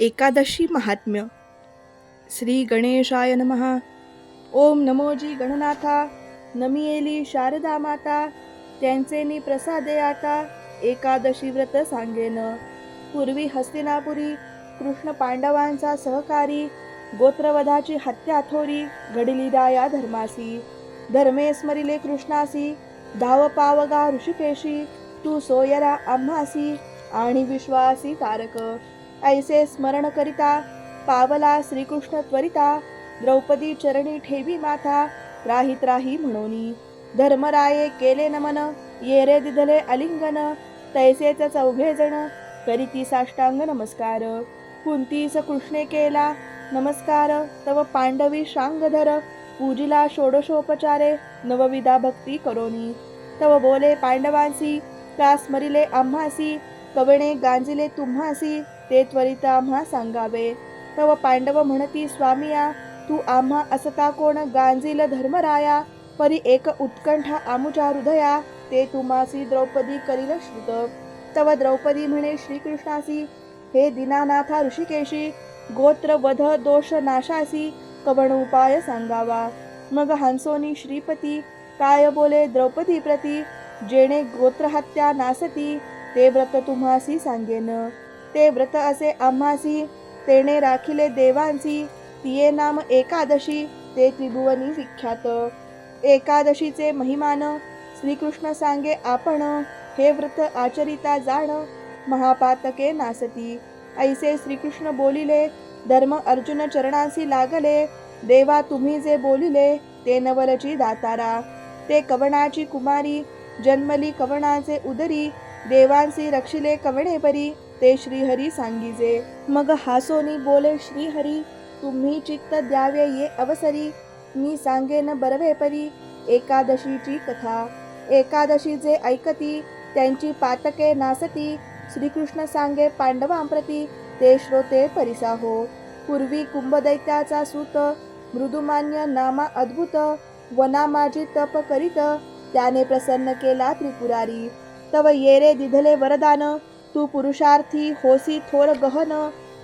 एकादशी महात्म्य. श्री गणेशाय नमः. ओम नमोजी गणनाथा. नमियेली शारदा माता. त्यांचे नि प्रसादे आता. एकादशी व्रत सांगेन. पूर्वी हस्तिनापुरी कृष्ण पांडवांचा सहकारी गोत्रवधाची हत्या थोरी घडली दाया धर्मासी. धर्मे स्मरिले कृष्णासी. धाव पावगा ऋषिकेशी. तू सोयरा आम्हासी. आणि विश्वासी तारक. ऐसे स्मरण करिता पावला श्रीकृष्ण त्वरिता द्रौपदी चरणी ठेवी माथा राही त्राही म्हणोनी. धर्मराये केले नमन येरे दिधले अलिंगन तैसेच चौघे जण करीती साष्टांग नमस्कार. कुंतीस कृष्णे केला नमस्कार. तव पांडवी शांगधर पूजिला षोडशोपचारे नवविधा भक्ती करोनी. तव बोले पांडवांसी का स्मरिले आम्हासी कवणे गांजिले तुम्हासी ते त्वरित आम्हा सांगावे. तव पांडव म्हणती स्वामिया तू आम्हा असता कोण? गांजील धर्मराया परी एक उत्कंठा आमुच्या हृदया ते तुम्हासी द्रौपदी करील श्रुत. तव द्रौपदी म्हणे श्रीकृष्णासी हे दीनानाथा ऋषिकेशी गोत्र वध दोष नाशासी कवण उपाय सांगावा. मग हंसोनी श्रीपती काय बोले द्रौपदी प्रती? जेणे गोत्रहत्या नासती ते व्रत तुम्हासी सांगेन. ते व्रत असे आम्हासी तेने राखिले देवांसी तिये नाम एकादशी ते त्रिभुवनी विख्यात. एकादशीचे महिमान श्रीकृष्ण सांगे आपण हे व्रत आचरिता जाण महापातके नासती. ऐसे श्रीकृष्ण बोलिले धर्म अर्जुन चरणासी लागले देवा तुम्ही जे बोलिले ते नवलची दातारा. ते कवणाची कुमारी जन्मली कवणाचे उदरी देवांसी रक्षिले कवणे परी ते श्रीहरी सांगिजे. मग हासोनी बोले श्रीहरी तुम्ही चित्त द्यावे ये अवसरी. मी सांगेन बरवे परी. एकादशीची कथा. एकादशी जे ऐकती त्यांची पातके नासती. श्रीकृष्ण सांगे पांडवांप्रती ते श्रोते परिसा हो पूर्वी कुंभदैत्याचा सूत मृदुमान्य नामा अद्भुत वनामाजी तप करीत त्याने प्रसन्न केला त्रिपुरारी. तव येरे दिधले वरदान तू पुरुषार्थी होसी थोर गहन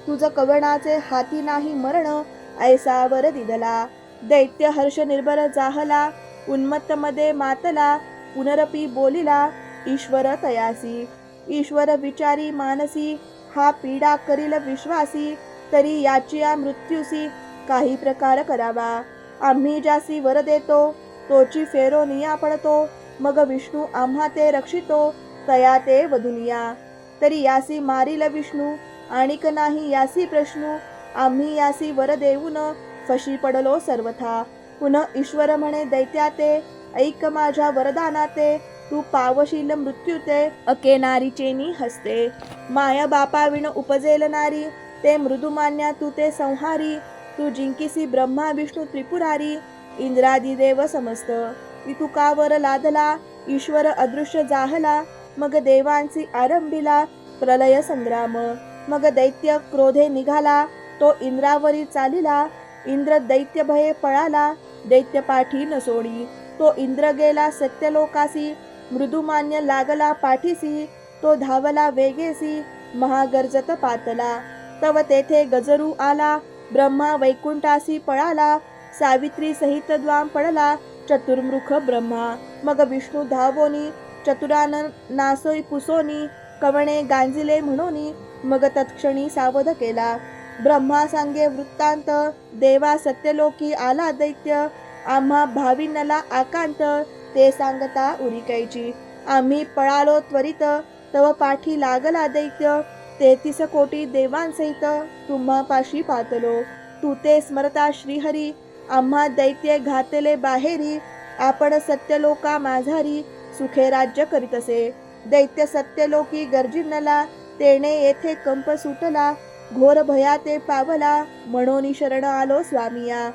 तुझ कवणाचे हाती नाही मरण ऐसा वर दिधला दैत्य हर्ष निर्भर जाहला उन्मत्त मध्ये मातला पुनरपी बोलिला ईश्वर तयासी. ईश्वर विचारी मानसी हा पीडा करील विश्वासी तरी याची या मृत्यूसी काही प्रकार करावा. आम्ही ज्यासी वर देतो तोची फेरो निया पडतो मग विष्णू आम्हा ते रक्षितो तया ते वधुनिया. तरी यासी मारिल विष्णू आणिक नाही यासी प्रश्नू आम्ही यासी वर देऊन फशी पडलो सर्वथा. पुन्हा ईश्वर म्हणे दैत्याते ऐक माझ्या वरदानाते तू पावशील मृत्यूते अके नारीचेनी हसते. माया बापा विण उपजेल नारी ते मृदुमान्या तू ते संहारी तू जिंकिसी ब्रह्मा विष्णू त्रिपुरारी इंद्रादिदेव समस्त. तुकावर लादला ईश्वर अदृश्य जाहला मग देवांची आरंभिला प्रलय संग्राम. मग दैत्य क्रोधे निघाला तो इंद्रावरी चालिला इंद्र दैत्य भये पळाला दैत्य पाठी न सोडी. तो इंद्र गेला सत्यलोकासी मृदुमान्य लागला पाठीसी तो धावला वेगेसी महागर्जत पातला. तव तेथे गजरू आला ब्रह्मा वैकुंठासी पळाला सावित्री सहित द्वाम पडला चतुर्मुख ब्रह्मा. मग विष्णू धावोनी चतुरान नासोई पुसोनी कवणे गांजिले म्हणून मग तत्क्षणी सावध केला. ब्रह्मा सांगे वृत्तांत देवा सत्यलोकी आला दैत्य आम्हा भाविनला आकांत ते सांगता उरिकायची आम्ही पळालो त्वरित तव पाठी लागला दैत्य तेहतीस कोटी देवांसहित तुम्हा पाशी पातलो. तू ते स्मरता श्रीहरी आम्हा दैत्य घातले बाहेरी आपण सत्यलोका माझारी सुखे राज्य करीत असे. दैत्य सत्यलोकी गर्जिनला तेने येथे कंप सुटला घोर भया ते पावला म्हणून शरण आलो स्वामिया.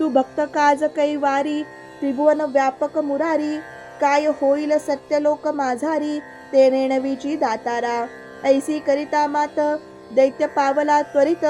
तू भक्त काज कै वारी त्रिभुवन व्यापक मुरारी काय होईल सत्यलोक माझारी ते नेणवीची दातारा. ऐसी करिता मात दैत्य पावला त्वरित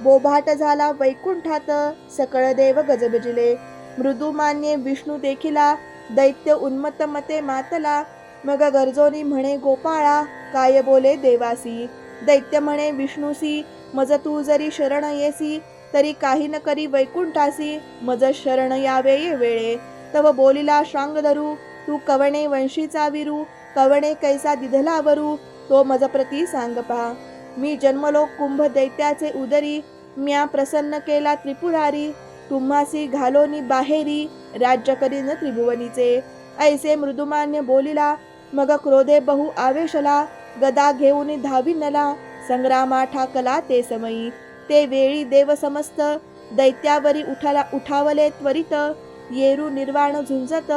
बोभाट झाला वैकुंठात सकळ देव गजबजिले. मृदुमान्ये विष्णू देखिला दैत्य उन्मत्त मते मातला मग गरजोनी म्हणे गोपाळा काय बोले देवासी? दैत्य म्हणे विष्णूसी मज तू जरी शरण येसी तरी काही न करी वैकुंठासी मज शरण यावे ये वेळे. तव बोलिला श्रांग धरू तू कवणे वंशीचा विरू कवणे कैसा दिधला वरू तो मज प्रती सांग पहा. मी जन्मलो कुंभ दैत्याचे उदरी म्या प्रसन्न केला त्रिपुरारी तुम्हासी घालोनी बाहेरी राज्य करीन त्रिभुवनीचे. ऐसे मृदुमान्य बोलिला मग क्रोधे बहु आवेशला गदा घेऊन धाविनला संग्रामा ठाकला ते समयी. ते वेळी देव समस्त दैत्यावरी उठाला उठावले त्वरित. येरू निर्वाण झुंजत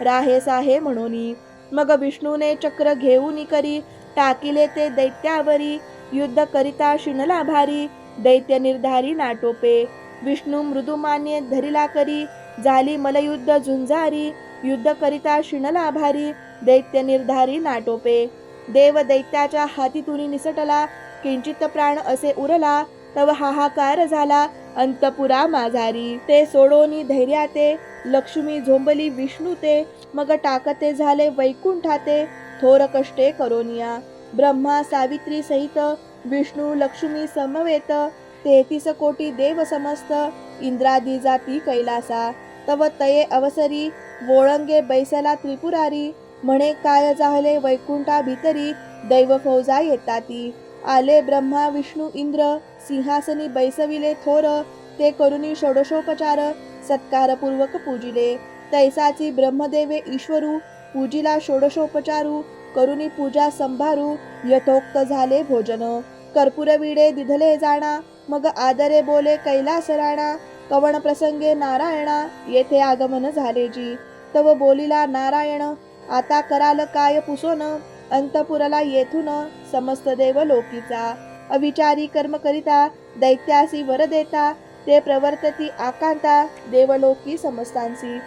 राहे साहे म्हणून. मग विष्णूने चक्र घेऊन करी टाकिले ते दैत्यावरी. युद्ध करिता शिणला भारी दैत्य निर्धारी नाटोपे. विष्णू मृदुमान्य धरिला करी झाली मलयुद्ध झुंजारी युद्ध करिता शिणला भारी दैत्य निर्धारी नाटोपे. देव दैत्याच्या हातीतून निसटला किंचित प्राण असे उरला तव हाहाकार झाला अंतपुरा माझारी ते सोडोनी धैर्याते लक्ष्मी झोंबली विष्णू ते मग टाकते झाले वैकुंठाते थोर कष्टे करोनिया. ब्रह्मा सावित्री सहित विष्णू लक्ष्मी समवेत तेहतीस कोटी देव समस्त इंद्रादी जाती कैलासा. तव तये अवसरी वोळंगे बैसला त्रिपुरारी म्हणे काय जाहले वैकुंठा भितरी दैव फौजा येताती. आले ब्रह्मा विष्णू इंद्र सिंहासनी बैसविले थोर ते करुनी षोडशोपचार सत्कारपूर्वक पूजिले. तैसाची ब्रह्मदेवे ईश्वरू पूजिला षोडशोपचारू करुणी पूजा संभारू यथोक्त झाले भोजन. कर्पूरविडे दिधले जाणा मग आदरे बोले कैलास राणा कवण प्रसंगे नारायणा येथे आगमन झाले जी. तव बोलिला नारायण आता कराल काय पुसोन? अंतपुराला येथून समस्त देव लोकीचा अविचारी कर्म करिता दैत्यासी वर देता ते प्रवर्तती आकांता देवलोकी समस्तांसी.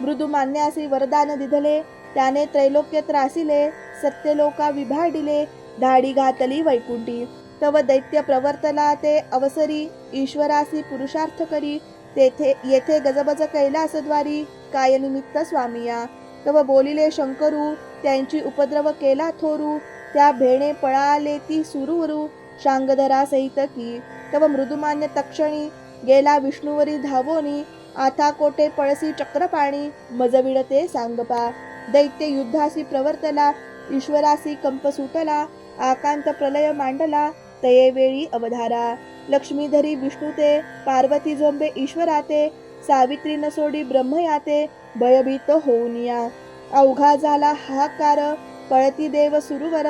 मृदू मान्यासी वरदान दिधले त्याने त्रैलोक्य त्रासिले सत्यलोका विभाडिले धाडी घातली वैकुंठी. तव दैत्य प्रवर्तला ते अवसरी ईश्वरासी पुरुषार्थ करी तेथे येथे गजबज कैलासद्वारी काय निमित्त स्वामिया. तव बोलिले शंकरू त्यांची उपद्रव केला थोरू त्या भेणे पळाले ती सुरूवरू शांगधरा सहित की. तव मृदुमान्य तक्षणी गेला विष्णुवरी धावोनी आता कोटे पळसी चक्रपाणी मजविडते सांगपा. दैत्य युद्धासी प्रवर्तला ईश्वरासी कंप सुटला आकांत प्रलय मांडला तये वेळी अवधारा. लक्ष्मीधरी विष्णुते पार्वती झोंबे ईश्वराते सावित्री न सोडी ब्रह्मयाते भयभीत होऊनिया अवघा झाला हाकार पळती देव सुरुवर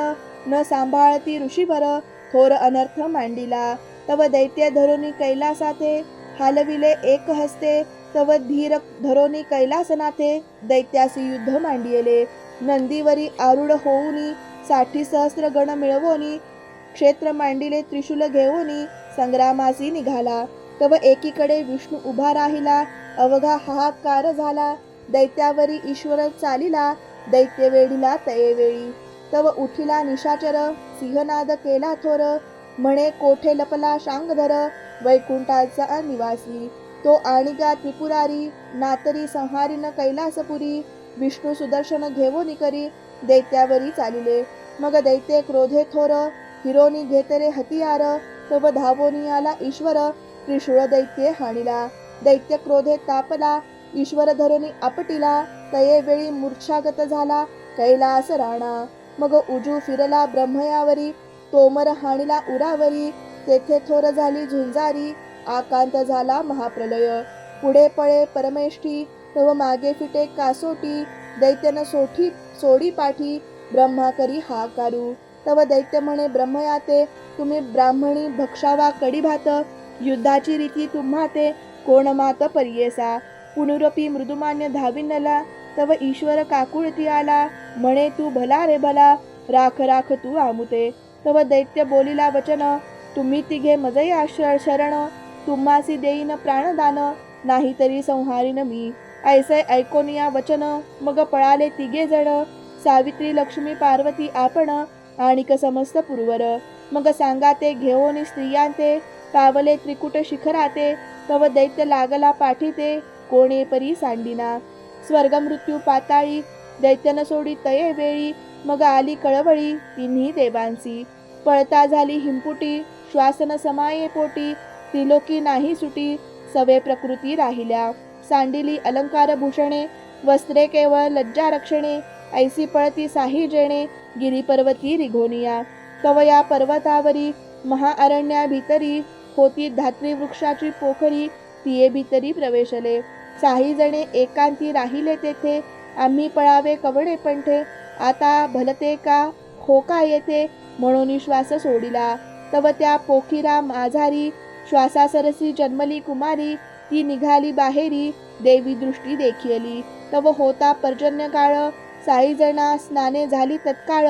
न सांभाळती ऋषीवर थोर अनर्थ मांडिला. तव दैत्य धरोनी कैलासाथे हालविले एक हस्ते तव धीर धरोनी कैलासनाथे दैत्यासी युद्ध मांडियले. नंदीवरी आरूढ होऊनी साठी सहस्र गण मिळवोनी क्षेत्र मांडिले त्रिशूल घेऊन संग्रामासी निघाला. तव एकीकडे विष्णू उभा राहिला. अवघा हाहाकार झाला. दैत्यावरी ईश्वर चालिला. दैत्यवेळीला तयेवेळी. तव उठिला निशाचर. सिंहनाद केला थोर. म्हणे कोठे लपला शांगधर? वैकुंठाचा निवासी. तो आणिगा त्रिपुरारी. नातरी संहारीन कैलासपुरी. विष्णू सुदर्शन घेवोनी करी दैत्यावरी चालिले. मग दैत्य क्रोधे थोर. हिरोनी घेतेरे हतियार तव धावोनी आला ईश्वर त्रिशूळ दैत्ये हाणिला. दैत्य क्रोधे तापला ईश्वर धरुनी आपटिला. तये वेळी मूर्छागत झाला कैलास राणा. मग उजू फिरला ब्रह्मयावरी तोमर हाणिला उरावरी. तेथे थोर झाली झुंजारी आकांत झाला महाप्रलय. पुढे पळे परमेष्ठी तव मागे फिटे कासोटी. दैत्यन सोठी सोडी पाठी ब्रह्मा करी हा कारू तव दैत्य म्हणे ब्रह्मयाते तुम्ही ब्राह्मणी भक्षावा कडी भात युद्धाची रीती तुम्हाते कोण मात परियेसा? पुनरपी मृदुमान्य धाविनला तव ईश्वर काकुळती आला म्हणे तू भला रे भला राख राख तू आमुते. तव दैत्य बोलिला वचन तुम्ही तिघे मजई श- शरण तुम्हासी देईन प्राणदान नाही तरी संहारीन मी. ऐसे ऐकोन या वचन मग पळाले तिघे जण सावित्री लक्ष्मी पार्वती आपण आणिक समस्त पुरवर. मग सांगा ते घेऊन स्त्रियांते पावले त्रिकुट शिखराते तव दैत्य लागला पाठीते कोणे परी सांडिना. स्वर्ग मृत्यू पाताळी दैत्यन सोडी तये वेळी मग आली कळवळी तिन्ही देवांसी पळता झाली हिंपुटी श्वासन समाये पोटी त्रिलोकी नाही सुटी सवे प्रकृती राहिल्या. सांडिली अलंकार भूषणे वस्त्रे केवळ लज्जा रक्षणे ऐसी पळती साही जेणे गिरीपर्वती रिघोनिया. कवया पर्वतावरी महाअरण्या भीतरी होती धात्री वृक्षाची पोखरी तिये भीतरी प्रवेशले. साही जणे एकांती राहिले तेथे आम्ही पळावे कवडे पंठे आता भलते का खोका येते म्हणून श्वास सोडिला. तव त्या पोखिरा माझारी श्वासासरसी जन्मली कुमारी ती निघाली बाहेरी देवी दृष्टी देखियली. तव होता पर्जन्य काळ साईजणा स्नाने झाली तत्काळ.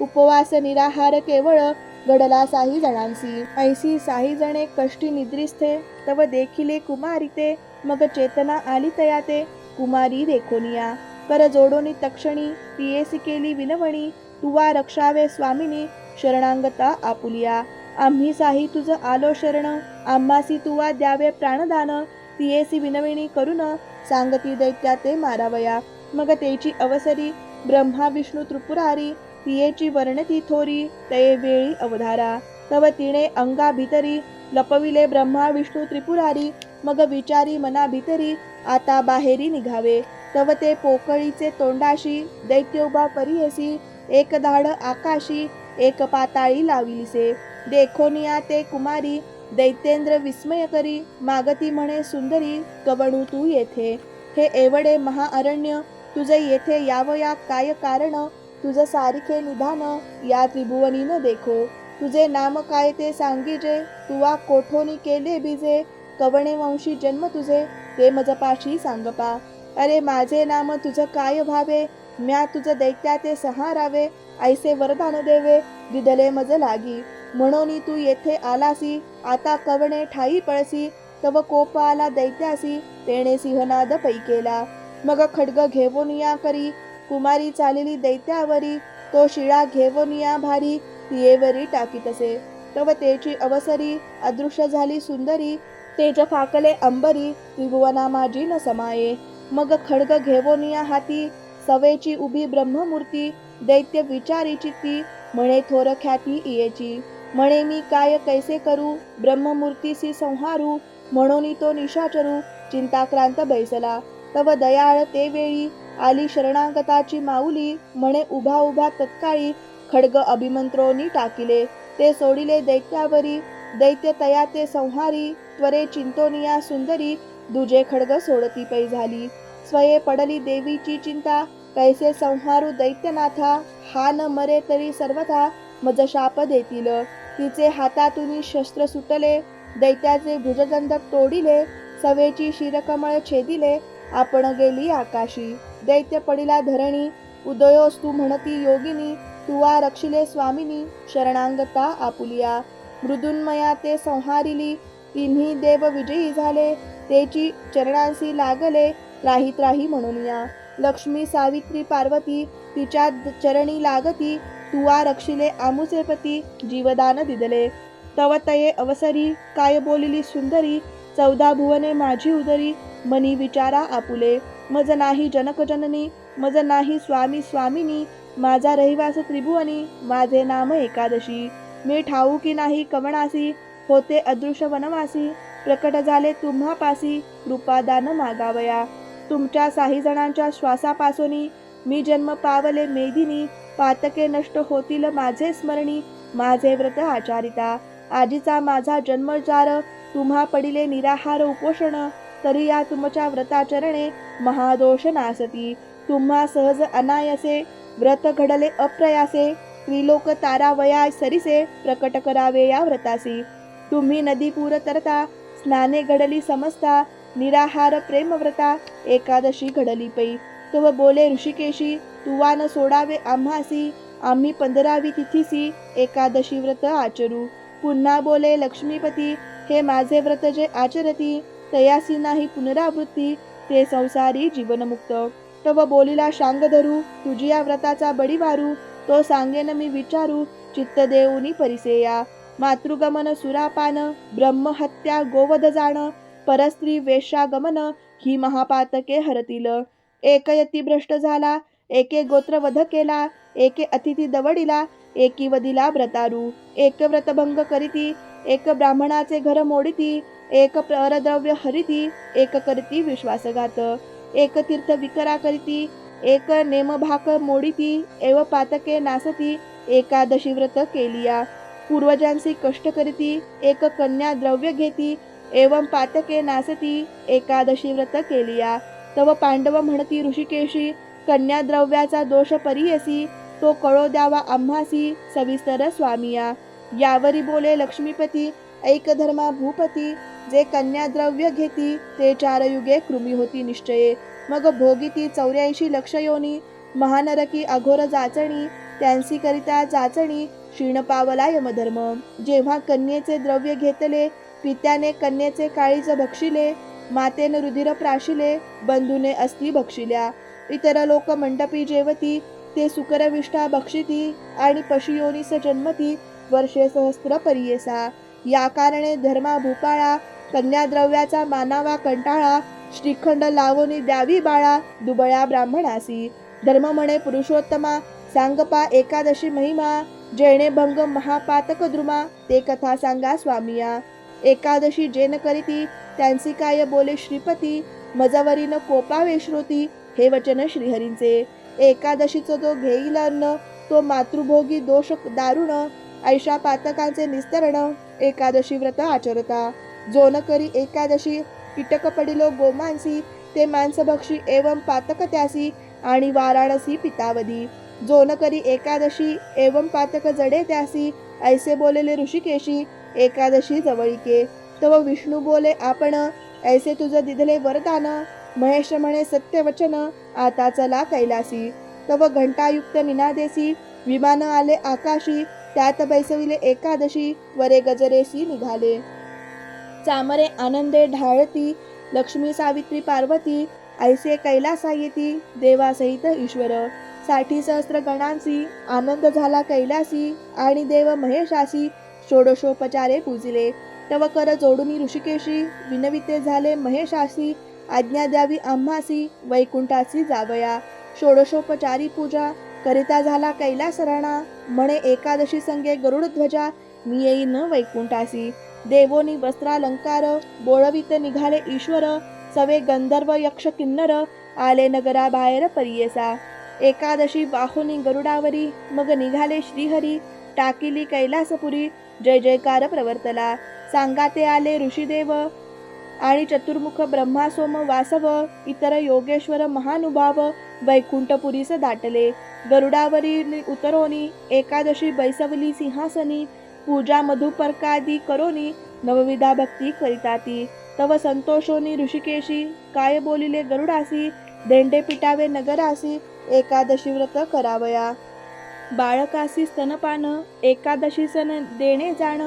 उपवास निराहार केवळ घडला साही जणांसी ऐसी साही जणे कष्टी निद्रिस्थे तव देखिले कुमारी ते मग चेतना आली तया ते कुमारी देखोनिया. कर जोडोनी तक्षणी पियेसी केली विनवणी. तुवा रक्षावे स्वामिनी शरणांगता आपुलिया. आम्ही साही तुझ आलो शरण आम्हासी तुवा द्यावे प्राणदान. तियेसी विनविणी करून सांगती दैत्या ते मारावया. मग तेची अवसरी ब्रह्मा विष्णू त्रिपुरारी तियेची वर्णती थोरी तये वेळी अवधारा. तव तिने अंगा भितरी लपविले ब्रह्मा विष्णू त्रिपुरारी मग विचारी मना भितरी आता बाहेरी निघावे. तव ते पोकळीचे तोंडाशी दैत्य उभा परियसी एक धाड आकाशी एक पाताळी लाविलिसे. देखोनिया ते कुमारी दैत्येंद्र विस्मय करी मागती म्हणे सुंदरी कवणू तू येथे. हे एवढे महाअरण्य तुझे येथे यावया काय कारण? तुझं सारखे निधान या त्रिभुवनी न देखो. तुझे नाम काय ते सांगिजे? तुवा कोठोनी केले बीजे? कवणे वंशी जन्म तुझे? ते मजपाशी सांगपा. अरे माझे नाम तुझं काय भावे म्या तुझं दैत्या ते सहारावे. ऐसे वरदान देवे दिदले मज लागी. म्हणून तू येथे आलासी आता कवणे ठाई पळसी? तव कोप आला दैत्यासी तेणे सिंहनाद पैकेला. मग खडग घेऊन या करी. कुमारी चालली दैत्यावरी. तो शिळा घेऊन या भारी. तियेवरी टाकीतसे. तव तेची अवसरी. अदृश्य झाली सुंदरी. तेज फाकले अंबरी. त्रिभुवना माझी न समाये. मग खडग घेऊन या हाती. सवेची उभी ब्रह्ममूर्ती. दैत्य विचारी चित्ती. म्हणे थोर ख्याती इयेची. म्हणे मी काय कैसे करू? ब्रह्ममूर्तीसी संहारू. म्हणून तो निशाचरू. चिंताक्रांत बैसला. तव दयाळ ते वेळी. आली शरणागताची माऊली म्हणे उभा उभा तत्काळी. खडग अभिमंत्रोनी टाकिले ते सोडिले दैत्यावरी. दैत्य तया ते संहारी त्वरे चिंतोनिया सुंदरी. दुजे खडग सोडती पै झाली. स्वये पडली देवीची चिंता कैसे संहारू दैत्यनाथा? हा न मरे तरी सर्वथा मज शाप देतील. तिचे हातातून शस्त्र सुटले दैत्याचे भुजदंड तोडिले. सवेची शिरकमळ छेदिले आपण गेली आकाशी. दैत्य पडिला धरणी उदयोस्तू म्हणती योगिनी तुवा रक्षिले स्वामिनी शरणांगता आपुलिया. मृदुन्मया ते संहारिली तिन्ही देव विजयी झाले तेची चरणांसी लागले राहीत राही म्हणून या लक्ष्मी सावित्री पार्वती तिच्या चरणी लागती तुवा रक्षिले आमुसेपती जीवदान दिदले. तव तये अवसरी काय बोलिली सुंदरी चौदा भुवने माझी उदरी मनी विचारा आपुले. मज नाही जनकजननी मज नाही स्वामी स्वामिनी. माझा रहिवास त्रिभुवनी माझे नाम एकादशी. मी ठाऊ की नाही कवणासी होते अदृश्य वनवासी. प्रकट झाले तुम्हापासी कृपादान मागावया. तुमच्या साही जणांच्या श्वासापासूनी मी जन्म पावले मेदिनी. पातके नष्ट होतील माझे स्मरणी माझे व्रत आचारिता. आजीचा माझा जन्मचार तुम्हा पडिले निराहार उपोषण. तरी या तुमच्या व्रताचरणे महादोष नासती तुम्हा सहज अनायसे व्रत घडले अप्रयासे. त्रिलोक तारावया सरिसे प्रकट करावे या व्रतासी. तुम्ही नदीपूर तरता स्नाने घडली समजता निराहार प्रेमव्रता एकादशी घडली पै. तव बोले ऋषिकेशी तुवा न सोडावे आम्हासी आम्ही पंधरावी तिथीसी एकादशी व्रत आचरू. पुन्हा बोले लक्ष्मीपती हे माझे व्रत जे आचरती तयासी नाही पुनरावृत्ती ते संसारी जीवनमुक्त. तव बोलिला शांग धरू तुझी या व्रताचा बडीवारू तो सांगेन मी विचारू चित्त देऊनी परिसेया. मातृगमन सुरापान ब्रह्महत्या गोवध जाण परस्त्री वेशागमन ही महापातके हरतील. एकयती भ्रष्ट झाला एके गोत्रवध केला एके अतिथी दवडिला एकी वदिला व्रतारू. एक व्रतभंग करीती एक ब्राह्मणाचे घर मोडिती एक परद्रव्य हरिती एक करती विश्वासघात. एक तीर्थ विकरा करीती एक नेमभाक मोडिती एव पातके नासती एकादशी व्रत केलिया. पूर्वजांसी कष्ट करीती एक कन्या द्रव्य घेती एवं पातके नासती एकादशी व्रत केलिया. तव पांडव म्हणती ऋषिकेशी कन्या द्रव्याचा दोष परियसी तो कळो द्यावा आम्हासी सविस्तर स्वामिया. यावरी बोले लक्ष्मीपती ऐक धर्मा भूपती जे कन्याद्रव्य घेती ते चार युगे कृमी होती निश्चये. मग भोगिती चौऱ्याऐंशी लक्ष योनी महानरकी अघोर जाचणी त्यांसी करिता जाचणी क्षीण पावला यमधर्म. जेव्हा कन्येचे द्रव्य घेतले पित्याने कन्येचे काळीज भक्षिले मातेने रुधिर प्राशिले बंधूने अस्थि भक्षिल्या. इतर लोक मंडपी जेवती ते सुकरविष्ठा भक्षिती आणि पशुयोनीस जन्मती वर्षे सहस्त्र परियेसा. या कारणे धर्मा भूपाळा कन्याद्रव्याचा मानावा कंटाळा श्रीखंड लावणी द्यावी बाळा दुबळ्या ब्राह्मणासी. धर्म म्हणे पुरुषोत्तमा सांगपा एकादशी महिमा जेणे भंग महापातक द्रुमा ते कथा सांगा स्वामिया. एकादशी जेन करीती त्यांची काय बोले श्रीपती मजवरीन कोपावे श्रोती हे वचन श्रीहरींचे. एकादशीचं जो घेईल अन्न तो मातृभोगी दोष दारुण ऐशा पातकांचे निस्तरण एकादशी व्रत आचरता. जो न करी एकादशी कीटक पडिलो गोमांसी ते मांसभक्षी एवं पातक त्यासी आणि वाराणसी पितावधी. जो न करी एकादशी एवं पातक जडे त्यासी ऐसे बोलेले ऋषिकेशी एकादशी जवळिके. तव विष्णू बोले आपण ऐसे तुझं दिधले वरदान महेश म्हणे सत्यवचन आता चला कैलासी. तव घंटायुक्त निनादेसी विमान आले आकाशी त्यात बैसविले एकादशी वरे गजरेसी निघाले. चामरे आनंदे ढाळती लक्ष्मी सावित्री पार्वती ऐसे कैलासा येती देवासहित ईश्वर. साठी सहस्त्र गणांसी आनंद झाला कैलासी आणि देव महेशासी षोडशोपचारे पूजिले. तव कर जोडुनी ऋषिकेशी विनविते झाले महेशासी आज्ञा द्यावी आम्हासी वैकुंठासी जावया. षोडशोपचारी पूजा करिता झाला कैलास राणा म्हणे एकादशी संगे गरुड ध्वजा मी येईन वैकुंठासी. देवोनी वस्त्रालंकार बोळवित निघाले ईश्वर सवे गंधर्व यक्ष किन्नर आले नगरा बाहेर परियेसा. एकादशी बाहुनी गरुडावरी मग निघाले श्रीहरी टाकिली कैलासपुरी जय जयकार प्रवर्तला. सांगाते आले ऋषीदेव आणि चतुर्मुख ब्रह्मासोम वासव इतर योगेश्वर महानुभाव वैकुंठपुरीस दाटले. गरुडावरी उतरोनी एकादशी बैसवली सिंहासनी पूजा मधुपर्कादि करोनी नवविधा भक्ती करिताती. तव संतोषोनी ऋषिकेशी काय बोलिले गरुडासी? देंडे पिटावे नगरासी एकादशी व्रत करावया. बाळकासी स्तनपान एकादशी सन देणे जाण.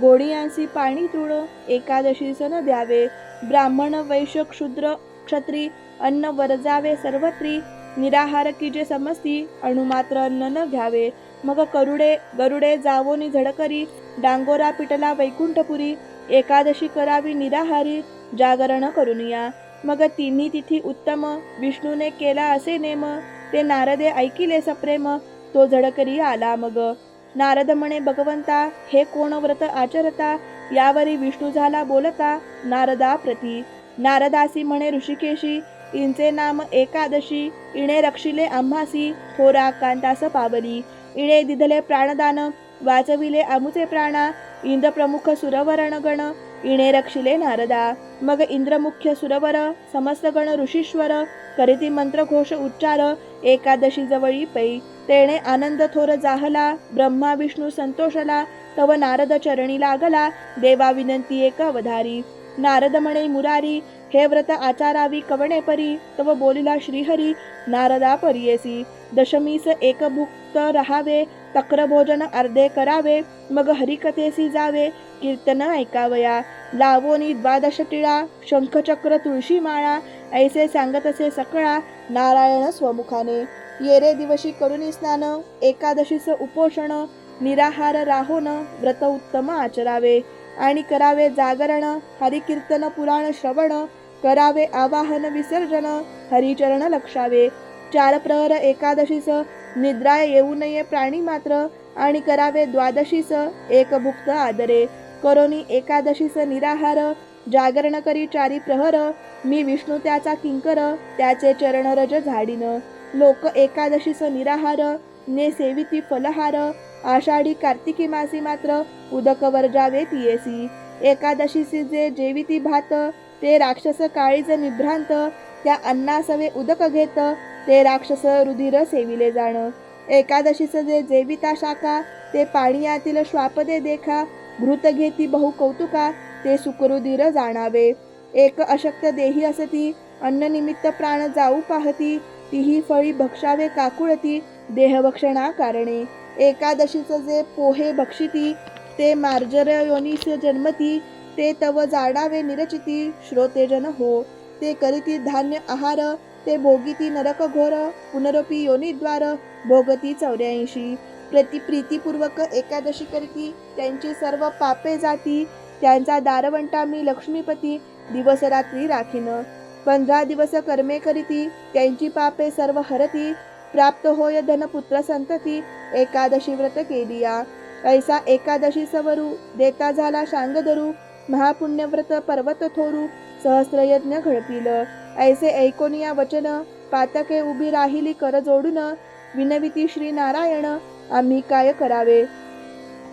गोडियांसी पाणी तृण एकादशी सन द्यावे. ब्राह्मण वैश्य क्षुद्र क्षत्री अन्न वरजावे सर्वत्री. निराहार की जे समजती अणुमात्र अन्न न घ्यावे. मग करुडे गरुडे जावोनी झडकरी डांगोरा पिटला वैकुंठपुरी एकादशी करावी निराहारी जागरण करुनिया. मग तिन्ही तिथी उत्तम विष्णूने केला असे नेम ते नारदे ऐकिले सप्रेम तो झडकरी आला मग. नारद म्हणे भगवंता हे कोण व्रत आचरता? यावरी विष्णू झाला बोलता नारदा प्रती. नारदासी म्हणे ऋषिकेशी इंचे नाम एकादशी इणे रक्षिले आम्हासी थोरा कांतास पावली. इणे दिधले प्राणदान वाचविले आमुचे प्राणा इंद्रप्रमुख सुरवरण गण इणे रक्षिले नारदा. मग इंद्रमुख्य सुरवर समस्त गण ऋषीश्वर करीती मंत्रघोष उच्चार एकादशी जवळी पै. तेणे आनंद थोर जाहला ब्रह्मा विष्णू संतोषला तव नारद चरणी लागला देवा विनंती एक अवधारी. नारद म्हणे मुरारी हे व्रत आचारावी कवणे परी? तव बोलिला श्रीहरी नारदा परियेसी. दशमीस एक भुक्त रहावे तक्रभोजन अर्धे करावे मग हरिकथेसी जावे कीर्तन ऐकावया लावोनी द्वादश टिळा शंखचक्र तुळशी माळा ऐसे सांगत असे सकळा नारायण स्वमुखाने येरे दिवशी करुणी स्नान एकादशीच उपोषण निराहार राहोन व्रत उत्तम आचरावे आणि करावे जागरण हरिकीर्तन पुराण श्रवण करावे आवाहन विसर्जन हरिचरण लक्षावे चार प्रहर एकादशीचं निद्रा येऊ नये प्राणी मात्र आणि करावे द्वादशीस एक भुक्त आदरे. करोनी एकादशीस निराहार जागरण करी चारी प्रहर मी विष्णू त्याचा किंकर त्याचे चरण रज झाडीन. लोक एकादशीस निराहार ने सेविती फलहार आषाढी कार्तिकी मासी मात्र उदक वर्जावे तियेसी एकादशीसी जे जेविती भात ते राक्षस काळीज निभ्रांत त्या अन्नासवे उदक घेत ते राक्षस रुधिर सेविले जाणं. एकादशीचं जे जेविता शाखा ते पाणियातील श्वापदे देखा घृत घेती बहु कौतुका ते सुखरुधिर जाणावे. एक अशक्त देही असती अन्न निमित्त प्राण जाऊ पाहती तीही फळी भक्षावे काकुळती देहभक्षणा कारणे. एकादशीचं जे पोहे भक्षिती ते मार्जर योनीस जन्मती ते तव जाडावे निरचिती श्रोतेजन हो. ते करीती धान्य आहार ते भोगिती नरक घोर पुनरपी योनिद्वार भोगती चौऱ्याऐंशी. प्रति प्रीतीपूर्वक एकादशी करती त्यांची सर्व पापे जाती. त्यांचा दारवंटा मी लक्ष्मीपती दिवस रात्री राखीन. पंधरा दिवस कर्मे करीती त्यांची पापे सर्व हरती. प्राप्त होय धनपुत्र संतती एकादशी व्रत केली ऐसा एकादशी सवरू देता झाला शांगधरू. महापुण्यव्रत पर्वत थोरू सहस्रयज्ञ घडपिलं ऐसे ऐकोनिया वचन पातके उभी राहिली कर जोडून विनविती श्री नारायण आम्ही काय करावे?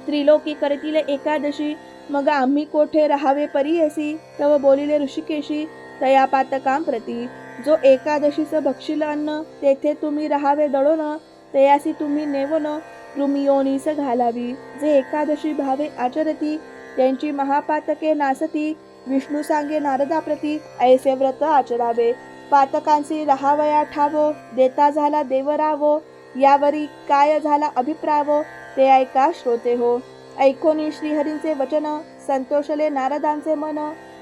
त्रिलोकी करतील एकादशी मग आम्ही कोठे राहावे परियसी तव बोलिले ऋषिकेशी तया पातकां प्रती. जो एकादशीचं भक्षील अन्न तेथे तुम्ही राहावे दळोन तयासी तुम्ही नेवन कृमियोनीस घालावी. जे एकादशी भावे आचरती त्यांची महापातके नासती विष्णू सांगे नारदाप्रती ऐसे व्रत आचरावे. पातकांची राहावया ठावो देता झाला देवरावो यावरी काय झाला अभिप्रावो ते ऐका श्रोते हो. ऐकोनी श्रीहरींचे वचन संतोषले नारदांचे मन.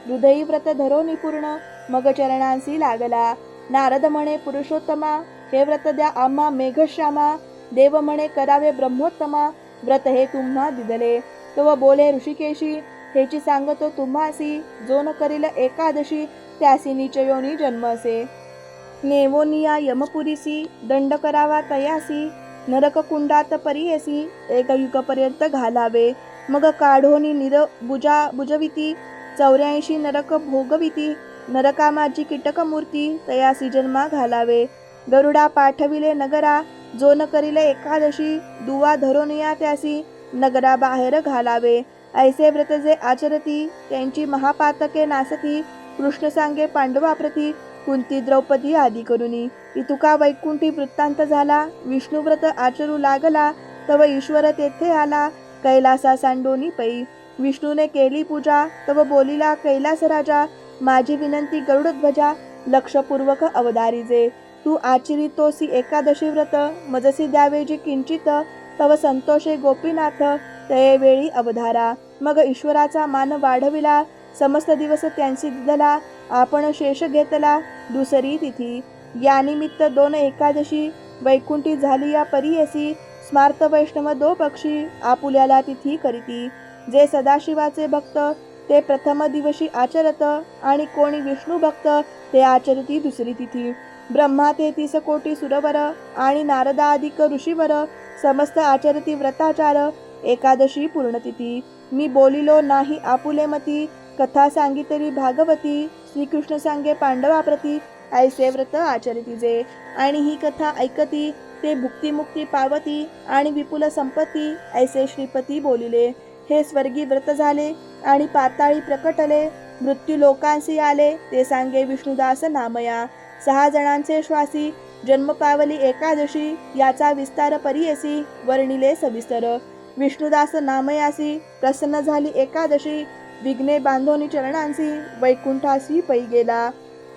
हृदयी व्रत धरोनी पूर्ण मग चरणांसी लागला. नारद म्हणे पुरुषोत्तमा हे व्रत द्या आम्हा मेघश्यामा. देव म्हणे करावे ब्रह्मोत्तमा व्रत हे तुम्हा दिदले. तो बोले ऋषिकेशी हेची सांगतो तुम्हासी जो न करील एकादशी त्यासी निचयोनी जन्म असे नेवोनिया यमपुरीसी दंड करावा तयासी नरक कुंडात परियसी एक युगपर्यंत घालावे. मग काढोनी निर बुजा बुजविती चौऱ्याऐंशी नरक भोगविती नरका माझी कीटक मूर्ती तयासी जन्मा घालावे. गरुडा पाठविले नगरा जो न करील एकादशी दुवा धरोनिया त्यासी नगरा बाहेर घालावे. ऐसे व्रत जे आचरती त्यांची महापातके नासती कृष्ण सांगे पांडवाप्रती कुंती द्रौपदी आदी करुनी. इतुका वैकुंठी वृत्तांत झाला विष्णुव्रत आचरू लागला तव ईश्वर तेथे आला कैलासा सांडोनी पै. विष्णूने केली पूजा तव बोलिला कैलास राजा माझी विनंती गरुडध्वजा लक्षपूर्वक अवधारीजे तू आचरितोसी एकादशी व्रत मजसी द्यावे जी किंचित तव संतोषे गोपीनाथ ते वेळी अवधारा. मग ईश्वराचा मान वाढविला. समस्त दिवस त्यांची दिदला आपण शेष घेतला. दुसरी तिथी. या निमित्त दोन एकादशी वैकुंठी झाली या परियसी. स्मार्त वैष्णव दो पक्षी आपुल्याला तिथी करीती. जे सदाशिवाचे भक्त ते प्रथम दिवशी आचरत आणि कोणी विष्णू भक्त ते आचरती दुसरी तिथी. ब्रह्मा ते तीस कोटी सुरवर आणि नारदाधिक ऋषीवर समस्त आचरती व्रताचार एकादशी पूर्णतिथी. मी बोलिलो नाही आपुले मती. कथा सांगितली भागवती. श्रीकृष्ण सांगे पांडवाप्रती ऐसे व्रत आचरती जे आणि ही कथा ऐकती ते भुक्तिमुक्ती पावती आणि विपुल संपत्ती. ऐसे श्रीपती बोलिले हे स्वर्गी व्रत झाले आणि पाताळी प्रकटले. मृत्यू लोकांशी आले ते सांगे विष्णुदास नामया. सहा जणांचे श्वासी जन्म पावली एकादशी. याचा विस्तार परियसी वर्णिले सविस्तर. विष्णुदास नामयासी प्रसन्न झाली एकादशी. विघ्ने बांधोनी चरणांसी वैकुंठासी पै गेला.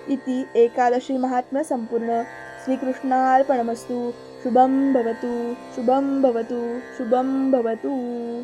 इति एकादशी महात्म्य संपूर्ण. श्रीकृष्णार्पणमस्तु. शुभं भवतु शुभं भवतु शुभं भवतु.